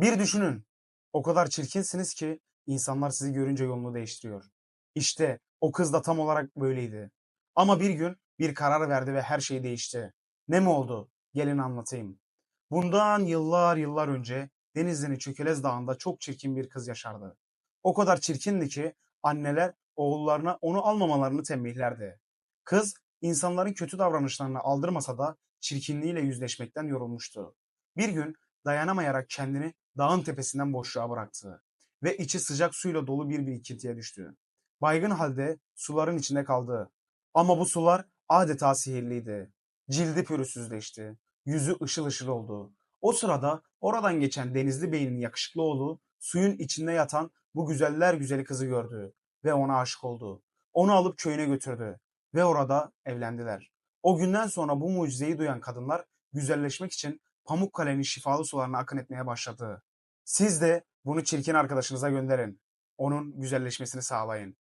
Bir düşünün. O kadar çirkinsiniz ki insanlar sizi görünce yolunu değiştiriyor. İşte o kız da tam olarak böyleydi. Ama bir gün bir karar verdi ve her şey değişti. Ne mi oldu? Gelin anlatayım. Bundan yıllar yıllar önce Denizli'nin Çökelez Dağı'nda çok çirkin bir kız yaşardı. O kadar çirkindi ki anneler oğullarına onu almamalarını tembihlerdi. Kız insanların kötü davranışlarını aldırmasa da çirkinliğiyle yüzleşmekten yorulmuştu. Bir gün dayanamayarak kendini dağın tepesinden boşluğa bıraktı ve içi sıcak suyla dolu bir birikintiye düştü. Baygın halde suların içinde kaldı. Ama bu sular adeta sihirliydi. Cildi pürüzsüzleşti. Yüzü ışıl ışıl oldu. O sırada oradan geçen Denizli Bey'in yakışıklı oğlu suyun içinde yatan bu güzeller güzeli kızı gördü ve ona aşık oldu. Onu alıp köyüne götürdü ve orada evlendiler. O günden sonra bu mucizeyi duyan kadınlar güzelleşmek için Pamukkale'nin şifalı sularına akın etmeye başladı. Siz de bunu çirkin arkadaşınıza gönderin. Onun güzelleşmesini sağlayın.